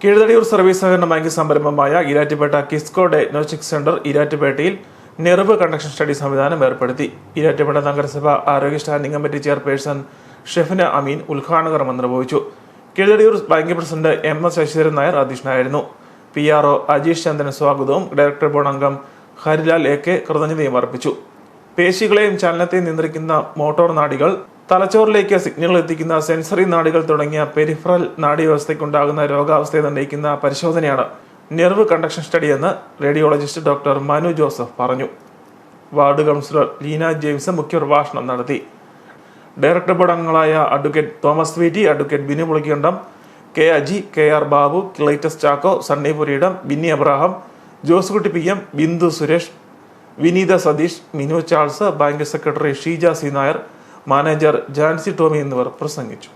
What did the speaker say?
കീഴ്തടിയൂർ service സഹകരണ bank സംരംഭമായ Erattupetta Kisco diagnostic centre ഈരാറ്റുപേട്ടയിൽ നെർവ് കണ്ടക്ഷൻ സ്റ്റഡി സംവിധാനം ഏർപ്പെടുത്തി. ഈരാറ്റുപേട്ട നഗരസഭ ആരോഗ്യ standing committee chairperson Shefina Ameen ഉദ്ഘാടന കർമ്മം നിർവഹിച്ചു. Keezhthadiyoor bank president M S Sasidharan Nair അധ്യക്ഷനായിരുന്നു. P R O Ajeesh Chandran സ്വാഗതവും ഡയറക്ടർ ബോർഡ് അംഗം ഹരിലാൽ എ കെ കൃതജ്ഞതയും അർപ്പിച്ചു. പേശികളെയും ചലനത്തെയും നിയന്ത്രിക്കുന്ന മോട്ടോർ നാഡികൾ തലച്ചോറിലേക്ക് സിഗ്നലുകൾ എത്തിക്കുന്ന സെൻസറി നാടികൾ തുടങ്ങിയ പെരിഫറൽ നാഡീവ്യവസ്ഥയ്ക്കുണ്ടാകുന്ന രോഗാവസ്ഥയെ നിർണയിക്കുന്ന പരിശോധനയാണ് നെർവ് കണ്ടക്ഷൻ സ്റ്റഡി എന്ന് റേഡിയോളജിസ്റ്റ് ഡോക്ടർ മനു ജോസഫ് പറഞ്ഞു. വാർഡ് കൗൺസിലർ ലീന ജെയിംസ് മുഖ്യപ്രഭാഷണം നടത്തി. ഡയറക്ടർ ബോർഡ് അംഗങ്ങളായ advocate Thomas VT advocate Binu Pulikkandam K Aji K R Babu Cletus Chacko Sunny Pureedam Binny Abraham Josekutty P M Bindu Suresh Vineetha Satheesh Minu Charles bank secretary Sheeja C Nair manager Jancy Tomy എന്നിവർ പ്രസംഗിച്ചു